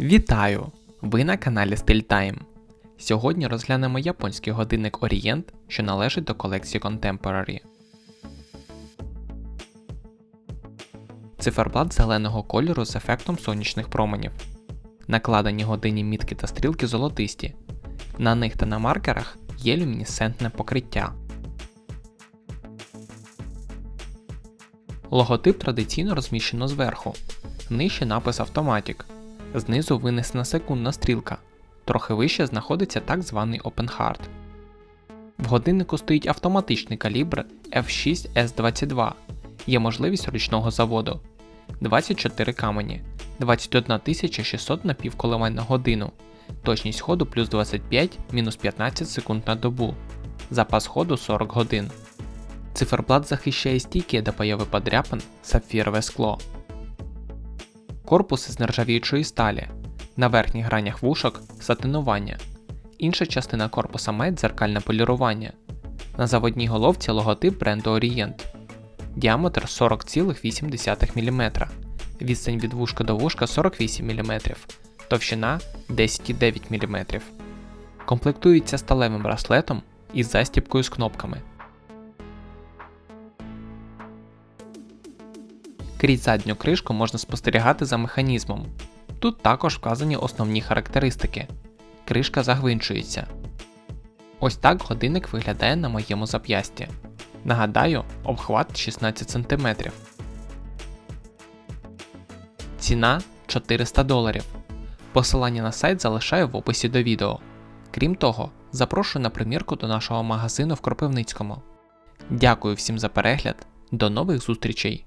Вітаю! Ви на каналі StyleTime. Сьогодні розглянемо японський годинник Orient, що належить до колекції Contemporary. Циферблат зеленого кольору з ефектом сонячних променів. Накладені годинні мітки та стрілки золотисті. На них та на маркерах є люмінесцентне покриття. Логотип традиційно розміщено зверху. Нижче напис Automatic. Знизу винесена секундна стрілка. Трохи вище знаходиться так званий Open Heart. В годиннику стоїть автоматичний калібр F6S22. Є можливість ручного заводу. 24 камені, 21 600 напівколивань на годину, точність ходу плюс 25 мінус 15 секунд на добу, запас ходу 40 годин. Циферблат захищає стійке до появи подряпин сапфірове скло. Корпус із нержавіючої сталі. На верхніх гранях вушок сатинування. Інша частина корпуса має дзеркальне полірування. На заводній головці логотип бренду Orient. Діаметр 40,8 мм. Відстань від вушка до вушка 48 мм. Товщина 10,9 мм. Комплектується сталевим браслетом із застіпкою з кнопками. Крізь задню кришку можна спостерігати за механізмом. Тут також вказані основні характеристики. Кришка загвинчується. Ось так годинник виглядає на моєму зап'ясті. Нагадаю, обхват 16 см. Ціна 400 доларів. Посилання на сайт залишаю в описі до відео. Крім того, запрошую на примірку до нашого магазину в Кропивницькому. Дякую всім за перегляд. До нових зустрічей!